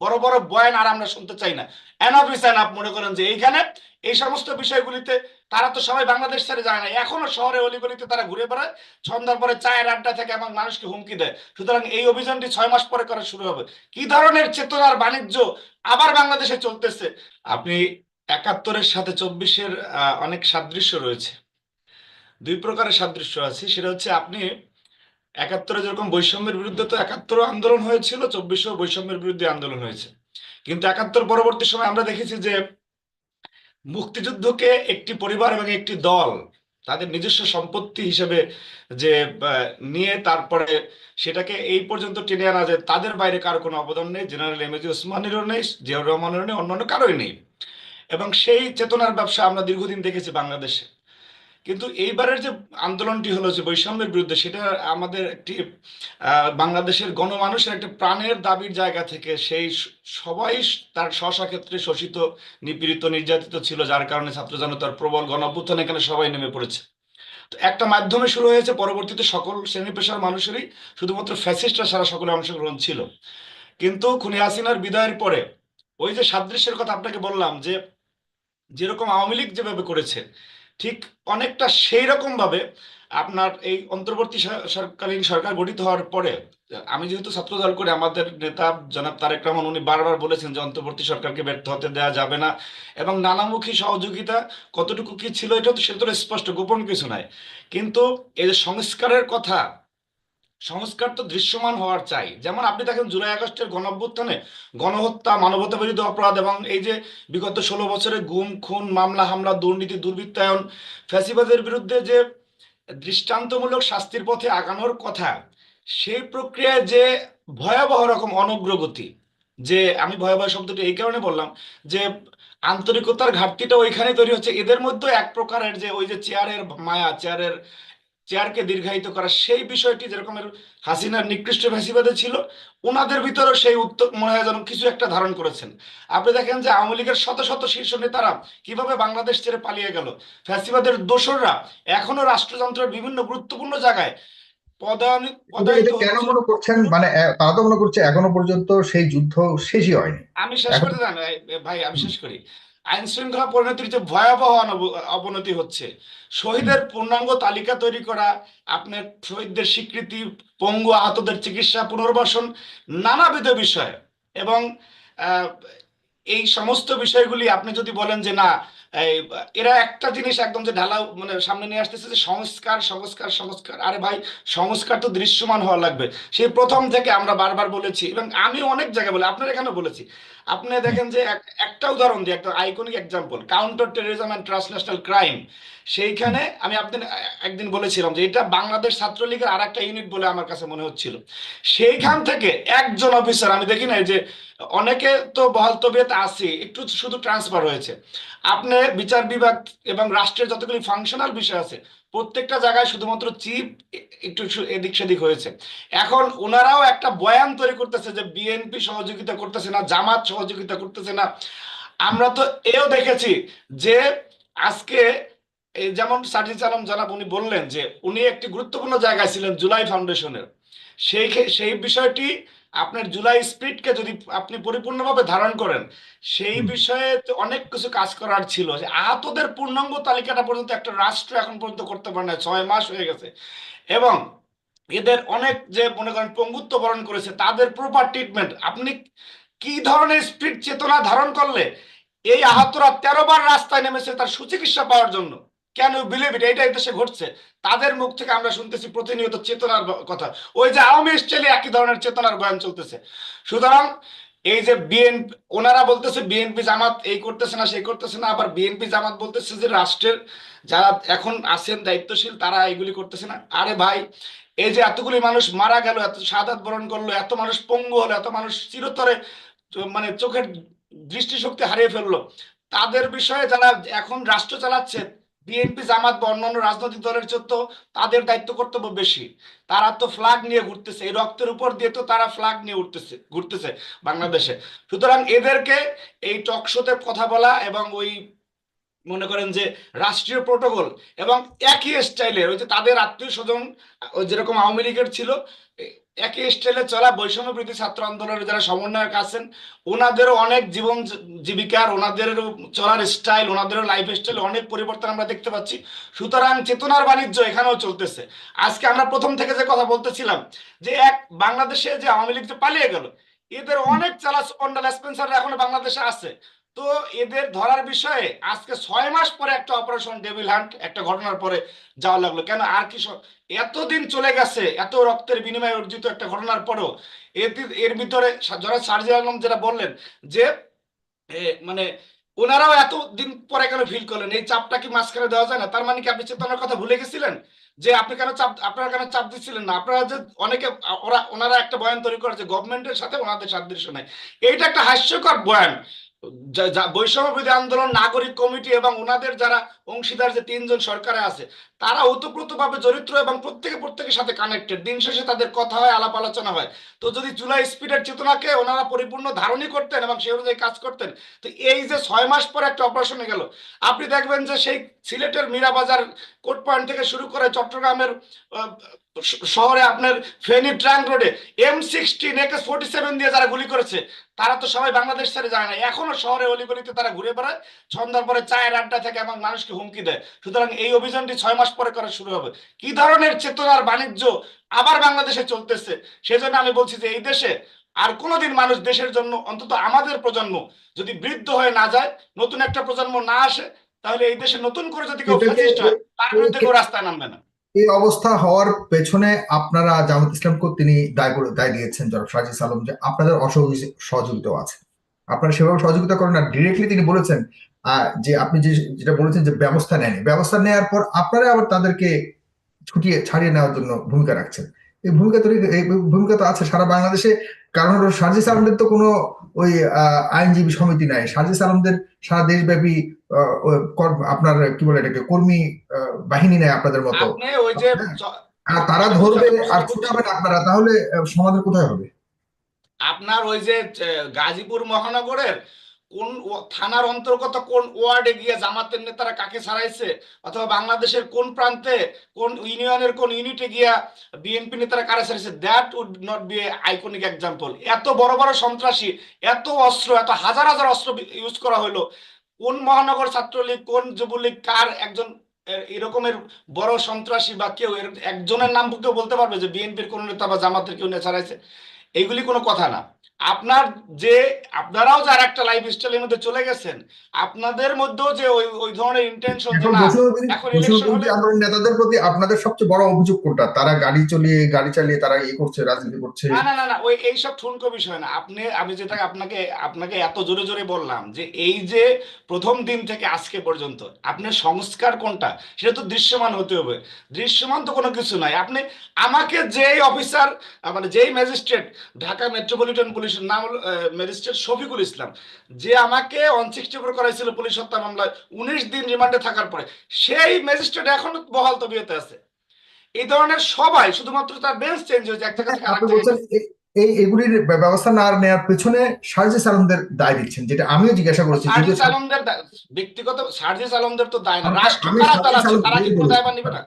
বড় বড় বয়ান আর আমরা শুনতে চাই না। এনাফ ইস এনাফ মনে করেন যে এইখানে এই সমস্ত বিষয়গুলিতে তারা তো সবাই বাংলাদেশ ছেড়ে যায় না। এখনও শহরে অলিগলিতে তারা ঘুরে বেড়ায়, সন্ধ্যার পরে চায়ের আড্ডা থেকে এবং মানুষকে হুমকি দেয়। সুতরাং এই অভিযানটি ছয় মাস পরে করা শুরু হবে। কি ধরনের চেতনার বাণিজ্য আবার বাংলাদেশে চলতেছে? আপনি একাত্তরের সাথে চব্বিশের অনেক সাদৃশ্য রয়েছে। দুই প্রকারের সাদৃশ্য আছে। সেটা হচ্ছে আপনি একাত্তরে যেরকম বৈষম্যের বিরুদ্ধে তো একাত্তর আন্দোলন হয়েছিল, চব্বিশেও বৈষম্যের বিরুদ্ধে আন্দোলন হয়েছে। কিন্তু একাত্তর পরবর্তী সময় আমরা দেখেছি যে মুক্তিযুদ্ধকে একটি পরিবার এবং একটি দল তাদের নিজস্ব সম্পত্তি হিসেবে যে নিয়ে তারপরে সেটাকে এই পর্যন্ত টেনে আনা যায়, তাদের বাইরে কারও কোনো অবদান নেই, জেনারেল এম এজি ওসমানেরও নেই, জিয়াউর রহমানেরও নেই, অন্যান্য কারোই নেই। এবং সেই চেতনার ব্যবসা আমরা দীর্ঘদিন দেখেছি বাংলাদেশে। কিন্তু এইবারের যে আন্দোলনটি হলো যে বৈষম্যের বিরুদ্ধে, সেটা আমাদের একটি বাংলাদেশের গণমানুষের একটা প্রাণের দাবির জায়গা থেকে সেই সবাই তার স্বশা ক্ষেত্রে শোষিত, নিপীড়িত, নির্যাতিত ছিল, যার কারণে ছাত্র জনতার প্রবল গণ অভ্যুত্থান এখানে সবাই নেমে পড়েছে। একটা মাধ্যমে শুরু হয়েছে, পরবর্তীতে সকল শ্রেণি পেশার মানুষেরই শুধুমাত্র ফ্যাসিস্টরা সারা সকলে অংশগ্রহণ ছিল। কিন্তু খুনি হাসিনার বিদায়ের পরে, ওই যে সাদৃশ্যের কথা আপনাকে বললাম যে, যেরকম আওয়ামী লীগ যেভাবে করেছে ঠিক অনেকটা সেই রকম ভাবে আপনার এই অন্তর্বর্তী সরকারীন সরকার গঠিত হওয়ার পরে, আমি যেহেতু ছাত্র ছাত্রদল করে আমাদের নেতা জনাব তারেক রহমান উনি বারবার বলেছেন যে অন্তর্বর্তী সরকারকে ব্যর্থ হতে দেওয়া যাবে না এবং নানামুখী সহযোগিতা কতটুকু কি ছিল এটা তো সে তো স্পষ্ট, গোপন কিছু নাই। কিন্তু এই যে সংস্কারের কথা সংস্কার তো দৃশ্যমান হওয়ার চাই। যেমন আপনি দেখেন, জুলাই আগস্টের গণঅভ্যুত্থানে গণহত্যা মানবতা বিরোধী অপরাধ এবং এই যে বিগত ষোলো বছরে গুম, খুন, মামলা, হামলা, দুর্নীতি, দুর্বৃত্তায়ন, ফ্যাসিবাদের বিরুদ্ধে যে দৃষ্টান্তমূলক শাস্তির পথে আগানোর কথা, সেই প্রক্রিয়ায় যে ভয়াবহ রকম অনগ্রগতি, যে আমি ভয়াবহ শব্দটি এই কারণে বললাম, যে আন্তরিকতার ঘাটতিটা ওইখানে তৈরি হচ্ছে। এদের মধ্যে এক প্রকারের যে ওই যে চেয়ারের মায়া, চেয়ারের চেয়ারকে দীর্ঘায়িত করা সেই বিষয়টি যেরকমের হাসিনার নিকৃষ্ট ফ্যাসিবাদে ছিল ওনাদের ভিতরেও সেই উত্তর মনে হয় যেন কিছু একটা ধারণ করেছেন। আপনি দেখেন যে আওয়ামী লীগের শত শত শীর্ষ নেতারা কীভাবে বাংলাদেশ ছেড়ে পালিয়ে গেল। ফ্যাসিবাদের দোসররা এখনও রাষ্ট্রযন্ত্রের বিভিন্ন গুরুত্বপূর্ণ জায়গায় কেন মনে করছেন? মানে তারা তো মনে করছে এখনও পর্যন্ত সেই যুদ্ধ শেষই হয়নি। আমি শেষ করতে ভাই আমি শেষ করি। আইন শৃঙ্খলা পরিণতির যে ভয়াবহ অবনতি হচ্ছে, শহীদের পূর্ণাঙ্গ তালিকা তৈরি করা, আপনার শহীদদের স্বীকৃতি, পঙ্গু আহতদের চিকিৎসা পুনর্বাসন, নানাবিধ বিষয় এবং এই সমস্ত বিষয়গুলি আপনি যদি বলেন যে না এরা একটা জিনিস একদম যে ঢালা মানে সামনে নিয়ে আসতেছে যে সংস্কার সংস্কার সংস্কার, আরে ভাই, সংস্কার তো দৃশ্যমান হওয়া লাগবে। সেই প্রথম থেকে আমরা বারবার বলেছি এবং আমি অনেক জায়গায় বলি, আপনার এখানে বলেছি আপনি দেখেন যে এক- একটা উদাহরণ দিই, একটা iconic example counter terrorism and transnational crime সেইখানে আমি আপনি একদিন বলেছিলাম যে এটা বাংলাদেশ ছাত্রলীগের আর একটা ইউনিট বলে আমার কাছে মনে হচ্ছিল। সেইখান থেকে একজন অফিসার আমি দেখি নাই যে অনেকে তো বহাল তবিয়ত আছে, একটু শুধু ট্রান্সফার হয়েছে। আপনি বিচার বিভাগ এবং রাষ্ট্রের যতগুলি ফাংশনাল বিষয় আছে প্রত্যেকটা জায়গায় শুধুমাত্র চিফ একটু এদিক সেদিক হয়েছে। এখন ওনারাও একটা বয়ান তৈরি করতেছে যে বিএনপি সহযোগিতা করতেছে না, জামাত সহযোগিতা করতেছে না। আমরা তো এও দেখেছি যে আজকে যেমন সাজিদ আলম জানাব, উনি বললেন যে উনি একটি গুরুত্বপূর্ণ জায়গায় ছিলেন জুলাই ফাউন্ডেশনের। সেই সেই বিষয়টি আপনার জুলাই স্পিডকে যদি আপনি পরিপূর্ণভাবে ধারণ করেন সেই বিষয়ে অনেক কিছু কাজ করার ছিল। যে আহতদের পূর্ণাঙ্গ তালিকাটা পর্যন্ত একটা রাষ্ট্র এখন পর্যন্ত করতে পারে না ছয় মাস হয়ে গেছে। এবং এদের অনেক যে মনে করেন পঙ্গুত্ব বরণ করেছে তাদের প্রপার ট্রিটমেন্ট আপনি কি ধরনের স্পিড চেতনা ধারণ করলে এই আহতরা তেরো বার রাস্তায় নেমেছে তার সুচিকিৎসা পাওয়ার জন্য? কেন বিলিভ ইট এইটাই দেশে ঘটছে। তাদের মুখ থেকে আমরা শুনতেছি প্রতিনিয়ত চেতনার কথা। ওই যে আওয়ামী স্টাইলে একই ধরনের চেতনার বয়ান চলতেছে। সুতরাং এই যে বিএনপি ওনারা বলতেছে বিএনপি জামাত এই করতেছে না, সেই করতেছে না, আবার বিএনপি জামাত বলতেছে যে রাষ্ট্রের যারা এখন আছেন দায়িত্বশীল, তারা এগুলি করতেছে না। আরে ভাই, এই যে এতগুলি মানুষ মারা গেল, এত সাদাত বরণ করল, এত মানুষ পঙ্গু হলো, এত মানুষ চিরতরে মানে চোখের দৃষ্টিশক্তি হারিয়ে ফেলল। তাদের বিষয়ে যারা এখন রাষ্ট্র চালাচ্ছে বিএনপি, জামাত বা অন্যান্য রাজনৈতিক দলের জন্য তাদের দায়িত্ব কর্তব্য বেশি। তারা তো ফ্ল্যাগ নিয়ে ঘুরতেছে, এই রক্তের উপর দিয়ে তো তারা ফ্ল্যাগ নিয়ে উঠতেছে, ঘুরতেছে বাংলাদেশে। সুতরাং এদেরকে এই টকশোতে কথা বলা এবং ওই মনে করেন যে রাষ্ট্রীয় প্রোটোকল এবং একই স্টাইলের ওই যে তাদের আত্মীয় স্বজন যেরকম আওয়ামী লীগের ছিল একই স্টাইলে চলা বৈষম্য বিরোধী ছাত্র আন্দোলনের যারা সমন্বয়ক আছেন, ওনাদেরও অনেক জীবন জীবিকার, ওনাদেরও চলার স্টাইল ওনাদেরও লাইফ স্টাইল অনেক পরিবর্তন আমরা দেখতে পাচ্ছি। সুতরাং চেতনার বাণিজ্য এখানেও চলতেছে। আজকে আমরা প্রথম থেকে যে কথা বলতেছিলাম, যে এক বাংলাদেশে যে আওয়ামী লীগ পালিয়ে গেল, এদের অনেক চালা কন্ডাল স্পেন্সার এখনও বাংলাদেশে আছে। তো এদের ধরার বিষয়ে আজকে ছয় মাস পরে একটা অপারেশন ডেভিল হান্ট, একটা ঘটনার পরে যাওয়া লাগল। কেন আর কি এতদিন চলে গেছে, এত রক্তের বিনিময়ে অর্জিত একটা ঘটনার পরেও এর ভিতরে যারা সার্জি আলম যেটা বললেন যে মানে ওনারাও এত দিন পরে কেন ফিল করলেন? এই চাপটা কি মাঝখানে দেওয়া যায় না? তার মানে কি আপনি চেতনার কথা ভুলে গেছিলেন? যে আপনি কেন চাপ, আপনারা কেন চাপ দিচ্ছিলেন না? আপনারা যে অনেকে ওরা, ওনারা একটা বয়ান তৈরি করেছে গভর্নমেন্টের সাথে ওনাদের সাদৃশ্য নাই। এইটা একটা হাস্যকর বয়ান। বৈষম্য বিরোধী আন্দোলন, নাগরিক কমিটি এবং ওনাদের যারা অংশীদার যে তিনজন সরকারে আছে, তারা ওতপ্রোতভাবে জড়িত এবং প্রত্যেকে প্রত্যেকের সাথে কানেক্টেড দিন শেষে তাদের কথা হয়, আলাপ আলোচনা হয়। তো যদি জুলাই স্পিডের চেতনাকে ওনারা পরিপূর্ণ ধারণই করতেন এবং সেই অনুযায়ী কাজ করতেন, তো এই যে ছয় মাস পরে একটা অপারেশনে গেল। আপনি দেখবেন যে সেই সিলেটের মীরাবাজার কোর্ট পয়েন্ট থেকে শুরু করে চট্টগ্রামের শহরে আপনার ফেনী ট্রাঙ্ক রোডে M sixteen A K forty seven দিয়ে যারা গুলি করেছে তারা তো সবাই বাংলাদেশ ছেড়ে যায় না। এখনও শহরে অলিগলিতে তারা ঘুরে বেড়ায় সন্ধ্যার পরে চায়ের আড্ডা থেকে এবং মানুষকে হুমকি দেয়। সুতরাং এই অভিযানটি ছয় মাস পরে করা শুরু হবে। কি ধরনের চেতনার বাণিজ্য আবার বাংলাদেশে চলতেছে সেজন্য আমি বলছি যে এই দেশে আর কোনোদিন মানুষ দেশের জন্য অন্তত আমাদের প্রজন্ম যদি বৃদ্ধ হয়ে না যায় নতুন একটা প্রজন্ম না আসে তাহলে এই দেশে নতুন করে যদি কেউ হয় তার বিরুদ্ধে কেউ রাস্তায় নামবে না। এই অবস্থা হওয়ার পেছনে আপনারা জামাত ইসলামকে তিনি দায় করে, দায় দিয়েছেন জনাব সাজিস আলম যে আপনাদের অসহযোগিতা আছে। আপনারা সেভাবে সহযোগিতা করেন না। ডিরেক্টলি তিনি বলেছেন যে আপনি যে, যেটা বলেছেন যে ব্যবস্থা নেয়নি। ব্যবস্থা নেওয়ার পর আপনারা আবার তাদেরকে ছুটিয়ে, ছাড়িয়ে নেওয়ার জন্য ভূমিকা রাখছেন। এই ভূমিকা তো এই ভূমিকা তো আছে সারা বাংলাদেশে। কারণ হলো সার্জিস আলমদের তো কোনো ওই আইনজীবী সমিতি নাই। সার্জিস আলমদের সারা দেশব্যাপী আপনার কি বলে এটাকে কর্মী বাহিনী নেই আপনাদের মতো। যে হ্যাঁ। তারা ধরবে আর ছুটাবেন আপনারা তাহলে সমাধান কোথায় হবে? আপনার ওই যে গাজীপুর মহানগরের কোন থানার অন্তর্গত কোন ওয়ার্ডে গিয়ে জামাতের নেতারা কাকে ছাড়াইছে অথবা বাংলাদেশের কোন প্রান্তে, কোন ইউনিয়নের কোন ইউনিটে গিয়া বিএনপি নেতারা কারা ছাড়াইছে that would not be iconic example এত বড় বড় সন্ত্রাসী, এত অস্ত্র, এত হাজার হাজার অস্ত্র ইউজ করা হলো কোন মহানগর ছাত্রলীগ, কোন যুবলীগ, কার একজন এরকমের বড় সন্ত্রাসী বা কেউ একজনের নাম কেউ বলতে পারবে যে বিএনপির কোন নেতা বা জামাতের কেউ নেতা ছাড়াইছে এইগুলি কোনো কথা না। আপনার যে আপনারাও যার একটা লাইফ স্টাইলের মধ্যে চলে গেছেন আপনাদের মধ্যেও যে ওই ওই ধরনের ইন্টেনশন যে না এখন বিরোধী হলে- আন্দোলন নেতাদের প্রতি আপনাদের সবচেয়ে বড় অভিযোগ কোনটা? তারা গাড়ি চালিয়ে গাড়ি চালিয়ে তারা ইয়ে করছে রাজনীতি করছে। না না না না ওই এইসব ঠুনকো বিষয় না। আপনি আমি যেটা আপনাকে আপনাকে এত জোরে জোরে বললাম যে এই যে প্রথম দিন থেকে আজকে পর্যন্ত আপনার সংস্কার কোনটা সেটা তো দৃশ্যমান হতে হবে। দৃশ্যমান তো কোনো কিছু নাই। আপনি আমাকে যেই অফিসার মানে যেই ম্যাজিস্ট্রেট ঢাকা মেট্রোপলিটন পুলিশের নাম হলো ম্যাজিস্ট্রেট শফিকুল ইসলাম। যে আমাকে ওয়ান সিক্সটি ফোর করাইছিল পুলিশ হত্যা মামলায় উনিশ দিন রিমান্ডে থাকার পরে সেই ম্যাজিস্ট্রেট এখনও বহাল তবিয়তে আছে। এই ধরনের সবাই শুধুমাত্র তার বেঞ্চ চেঞ্জ হয়েছে এক জায়গা থেকে আরেক জায়গায় এই এগুলির ব্যবস্থা না নেওয়ার পেছনে সার্জিস আলমদের দায় দিচ্ছেন যেটা আমিও জিজ্ঞাসা করেছি সার্জিস আলমদের ব্যক্তিগত সার্জিস আলমদের তো দায় না রাষ্ট্র তারা কি। দায়ভার নিবে না?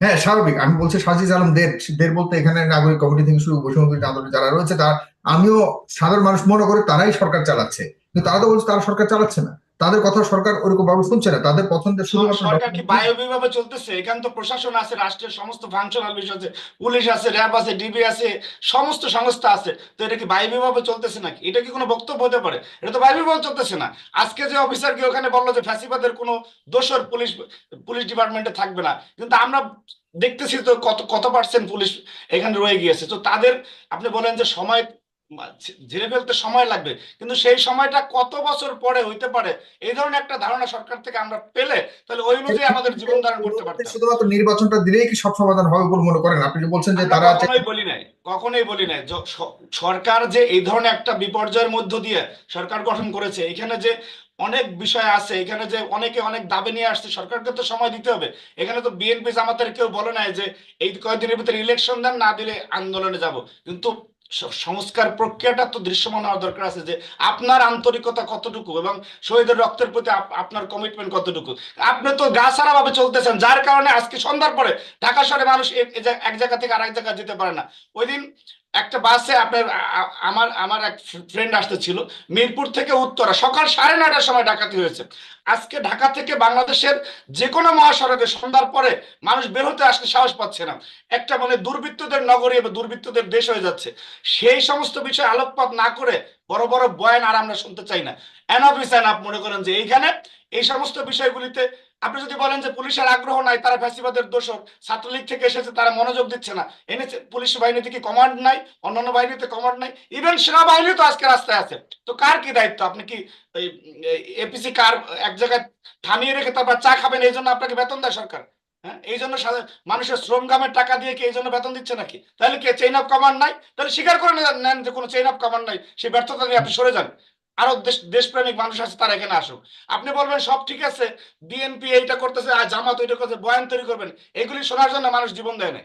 হ্যাঁ স্বাভাবিক। আমি বলছি সাজিজ আলম দের দের বলতে এখানে নাগরিক কমিটি থেকে শুরু বৈষম্য আন্দোলন যারা রয়েছে, তারা আমিও সাধারণ মানুষ মনে করে তারাই সরকার চালাচ্ছে। কিন্তু তারা তো বলছে তারা সরকার চালাচ্ছে না। তাদের কথা সরকার ওরকম ভাবে শুনছে না তাদের পছন্দের সরকার কি বায়বীভাবে চলতেছে? এখানে তো প্রশাসন আছে রাষ্ট্রের সমস্ত ফাংশনাল বিষয় আছে পুলিশ আছে র্যাব আছে ডিবি আছে সমস্ত সংস্থা আছে। তো এটা কি বায়বীভাবে চলতেছে নাকি? এটা কি কোনো বক্তব্য হতে পারে? এটা তো বায়বীভাবে চলতেছে না। আজকে যে অফিসার কি ওখানে বলল যে ফ্যাসিবাদের কোনো দোষর পুলিশ পুলিশ ডিপার্টমেন্টে থাকবে না কিন্তু আমরা দেখতেছি তো কত কত পার্সেন্ট পুলিশ এখানে রয়ে গিয়েছে। তো তাদের আপনি বলেন যে সময় ঝেড়ে ফেলতে সময় লাগবে। কিন্তু সেই সময়টা কত বছর পরে হইতে পারে এই ধরনের একটা ধারণা সরকার থেকে আমরা পেলে তাহলে ওই অনুযায়ী আমাদের জীবন ধারণ করতে পারতাম। শুধুমাত্র নির্বাচনটা দিলেই কি সব সমাধান হবে বলে মনে করেন? আপনি বলছেন যে তারা কখনোই বলি নাই কখনোই বলি নাই। সরকার যে এই ধরনের একটা বিপর্যয়ের মধ্য দিয়ে সরকার গঠন করেছে এখানে যে অনেক বিষয় আছে এখানে যে অনেকে অনেক দাবি নিয়ে আসছে সরকারকে তো সময় দিতে হবে। এখানে তো বিএনপি জামাতের কেউ বলে নাই যে এই কয়েকদিনের ভিতরে ইলেকশন দেন না দিলে আন্দোলনে যাব। কিন্তু সংস্কার প্রক্রিয়াটা তো দৃশ্যমান হওয়ার দরকার আছে যে আপনার আন্তরিকতা কতটুকু এবং শহীদের রক্তের প্রতি আপ- আপনার কমিটমেন্ট কতটুকু? আপনি তো গা ছাড়া ভাবে চলতেছেন, যার কারণে আজকে সন্ধ্যার পরে ঢাকা শহরে মানুষ এক জায়গা থেকে আরেক জায়গায় যেতে পারে না। ওই দিন একটা বাসে আপনার আমার আমার এক ফ্রেন্ড আসতে ছিল মিরপুর থেকে উত্তরা, সকাল সাড়ে নয়টার সময় ডাকাতি হয়েছে। আজকে ঢাকা থেকে বাংলাদেশের যে কোনো মহাসড়কে সন্ধ্যার পরে মানুষ বের হতে আসতে সাহস পাচ্ছে না। একটা মানে দুর্বৃত্তদের নগরী এবং দুর্বৃত্তদের দেশ হয়ে যাচ্ছে। সেই সমস্ত বিষয়ে আলোকপাত না করে বড় বড় বয়ান আর আমরা শুনতে চাই না এনফ ইস এনফ মনে করেন যে এইখানে এই সমস্ত বিষয়গুলিতে আপনি যদি বলেন যে পুলিশের আগ্রহ নাই তারা ফ্যাসিবাদের দোষর ছাত্রলীগ থেকে এসেছে তারা মনোযোগ দিচ্ছে না এনেছে পুলিশ বাহিনীতে কি কমান্ড নাই অন্যান্য বাহিনীতে কমান্ড নাই ইভেন সেনাবাহিনী তো আজকে রাস্তায় আছে তো কার কি দায়িত্ব আপনি কি এপিসি কার এক জায়গায় থামিয়ে রেখে তারপর চা খাবেন এই জন্য আপনাকে বেতন দেয় সরকার হ্যাঁ? এই জন্য মানুষের শ্রম কামের টাকা দিয়ে কি এই জন্য বেতন দিচ্ছে নাকি? তাহলে কি চেইন অফ কমান্ড নাই? তাহলে স্বীকার করে নেন- যে কোনো চেইন অফ কমান্ড নাই, সে ব্যর্থতা নিয়ে আপনি সরে যান। আরও দেশ দেশপ্রেমিক মানুষ আছে, তারা এখানে আসুক। আপনি বলবেন, সব ঠিক আছে বিএনপি এইটা করতেছে, আর জামাত ওইটা করতেছে বয়ান তৈরি করবেন। এগুলি শোনার জন্য মানুষ জীবন দেয় না